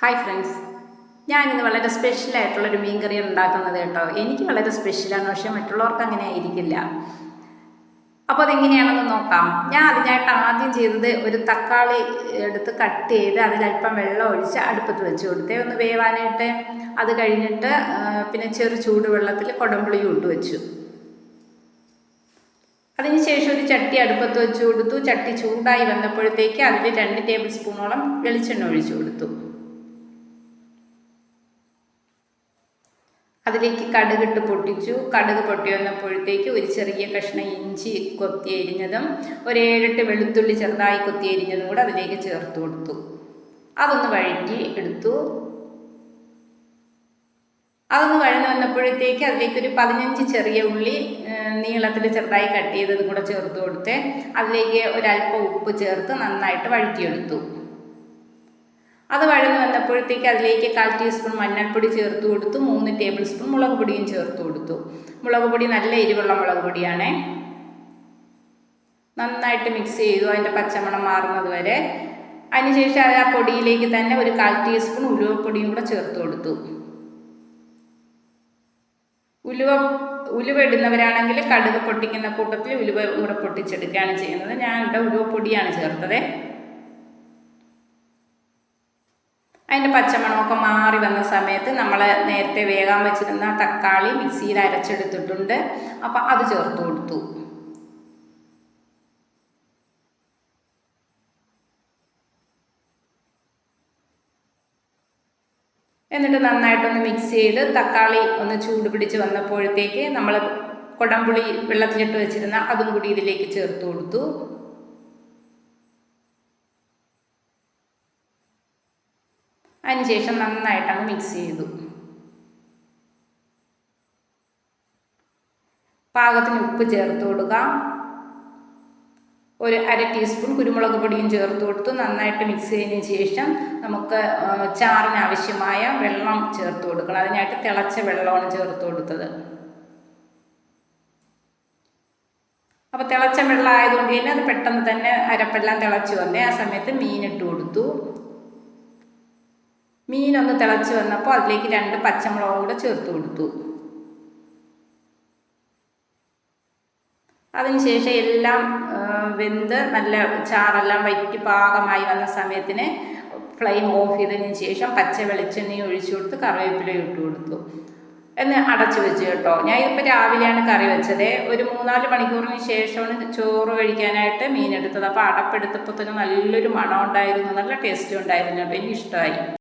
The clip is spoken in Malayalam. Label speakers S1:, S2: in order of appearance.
S1: ഹായ് ഫ്രണ്ട്സ് ഞാൻ ഇന്ന് വളരെ സ്പെഷ്യലായിട്ടുള്ളൊരു മീൻ കറിയാണ് ഉണ്ടാക്കുന്നത് കേട്ടോ. എനിക്ക് വളരെ സ്പെഷ്യലാണ് പക്ഷെ മറ്റുള്ളവർക്ക് അങ്ങനെ ആയിരിക്കില്ല. അപ്പോൾ അതെങ്ങനെയാണെന്ന് നോക്കാം. ഞാൻ അതിനായിട്ട് ആദ്യം ചെയ്തത് ഒരു തക്കാളി എടുത്ത് കട്ട് ചെയ്ത് അതിലല്പം വെള്ളം ഒഴിച്ച് അടുപ്പത്ത് വെച്ച് കൊടുത്തേ. ഒന്ന് വേവാനായിട്ട് അത് കഴിഞ്ഞിട്ട് പിന്നെ ചെറു ചൂടുവെള്ളത്തിൽ കൊടംപുളിയും ഇട്ട് വെച്ചു. അതിനുശേഷം ഒരു ചട്ടി അടുപ്പത്ത് വെച്ച് കൊടുത്തു. ചട്ടി ചൂടായി വന്നപ്പോഴത്തേക്ക് അതിൽ രണ്ട് ടേബിൾ സ്പൂണോളം വെളിച്ചെണ്ണ ഒഴിച്ചു കൊടുത്തു. അതിലേക്ക് കടുകിട്ട് പൊട്ടിച്ചു. കടുക് പൊട്ടി വന്നപ്പോഴത്തേക്ക് ഒരു ചെറിയ കഷ്ണം ഇഞ്ചി കൊത്തി അരിഞ്ഞതും ഒരു ഏഴെട്ട് വെളുത്തുള്ളി ചെറുതായി കൊത്തി അരിഞ്ഞതും കൂടെ അതിലേക്ക് ചേർത്ത് കൊടുത്തു. അതൊന്ന് വഴറ്റി എടുത്തു. അതൊന്ന് വഴന്ന് വന്നപ്പോഴത്തേക്ക് അതിലേക്ക് ഒരു പതിനഞ്ച് ചെറിയ ഉള്ളി നീളത്തിൽ ചെറുതായി കട്ട് ചെയ്തതും കൂടെ ചേർത്ത് കൊടുത്ത് അതിലേക്ക് ഒരല്പം ഉപ്പ് ചേർത്ത് നന്നായിട്ട് വഴറ്റിയെടുത്തു. അത് വഴന്ന് വന്നപ്പോഴത്തേക്ക് അതിലേക്ക് കാൽ ടീസ്പൂൺ മഞ്ഞൾപ്പൊടി ചേർത്ത് കൊടുത്തു. മൂന്ന് ടേബിൾ സ്പൂൺ മുളക് പൊടിയും ചേർത്ത് കൊടുത്തു. മുളക് പൊടി നല്ല എരിവുള്ള മുളക് പൊടിയാണേ നന്നായിട്ട് മിക്സ് ചെയ്തു. അതിന്റെ പച്ചമണം മാറുന്നത് വരെ. അതിനുശേഷം അത് ആ പൊടിയിലേക്ക് തന്നെ ഒരു കാൽ ടീസ്പൂൺ ഉലുവപ്പൊടിയും കൂടെ ചേർത്ത് കൊടുത്തു. ഉലുവ ഉലുവ ഇടുന്നവരാണെങ്കിൽ കടുക് പൊട്ടിക്കുന്ന കൂട്ടത്തിൽ ഉലുവ കൂടെ പൊട്ടിച്ചെടുക്കുകയാണ് ചെയ്യുന്നത്. ഞാൻ ഇവിടെ ഉലുവപ്പൊടിയാണ് ചേർത്തത്. അതിന്റെ പച്ചമണമൊക്കെ മാറി വന്ന സമയത്ത് നമ്മൾ നേരത്തെ വേകാൻ വെച്ചിരുന്ന തക്കാളി മിക്സിയിൽ അരച്ചെടുത്തിട്ടുണ്ട്. അപ്പം അത് ചേർത്ത് കൊടുത്തു. എന്നിട്ട് നന്നായിട്ടൊന്ന് മിക്സ് ചെയ്ത് തക്കാളി ഒന്ന് ചൂട് പിടിച്ച് വന്നപ്പോഴത്തേക്ക് നമ്മൾ കുടംപുളി വെള്ളത്തിലിട്ട് വെച്ചിരുന്ന അതും കൂടി ഇതിലേക്ക് ചേർത്ത് കൊടുത്തു. അതിനുശേഷം നന്നായിട്ട് അങ്ങ് മിക്സ് ചെയ്തു. പാകത്തിന് ഉപ്പ് ചേർത്ത് കൊടുക്കുക ഒരു അര ടീസ്പൂൺ കുരുമുളക് പൊടിയും ചേർത്ത് കൊടുത്തു. നന്നായിട്ട് മിക്സ് ചെയ്തതിന് ശേഷം നമുക്ക് ചാറിന് ആവശ്യമായ വെള്ളം ചേർത്ത് കൊടുക്കണം. അതിനായിട്ട് തിളച്ച വെള്ളമാണ് ചേർത്ത് കൊടുത്തത്. അപ്പോൾ തിളച്ച വെള്ളം ആയതുകൊണ്ട് തന്നെ അത് പെട്ടെന്ന് തന്നെ അരപ്പെല്ലാം തിളച്ച് വന്നേ. ആ സമയത്ത് മീനിട്ട് കൊടുത്തു. മീനൊന്ന് തിളച്ച് വന്നപ്പോൾ അതിലേക്ക് രണ്ട് പച്ചമുളകും കൂടെ ചേർത്ത് കൊടുത്തു. അതിനുശേഷം എല്ലാം വെന്ത് നല്ല ചാറെല്ലാം വറ്റി പാകമായി വന്ന സമയത്തിന് ഫ്ലെയിം ഓഫ് ചെയ്തതിന് ശേഷം പച്ച വെളിച്ചെണ്ണയും ഒഴിച്ചു കൊടുത്ത് കറിവേപ്പില ഇട്ട് കൊടുത്തു. എന്ന് അടച്ചു വെച്ചു കേട്ടോ. ഞാൻ ഇപ്പോൾ രാവിലെയാണ് കറി വെച്ചത്. ഒരു മൂന്നാൽ മണിക്കൂറിന് ശേഷമാണ് ചോറ് കഴിക്കാനായിട്ട് മീൻ എടുത്തത്. അപ്പോൾ അടപ്പെടുത്തപ്പോൾ തന്നെ നല്ലൊരു മണം ഉണ്ടായിരുന്നു. നല്ല ടേസ്റ്റ് ഉണ്ടായിരുന്നു. കേട്ടോ എനിക്ക് ഇഷ്ടമായി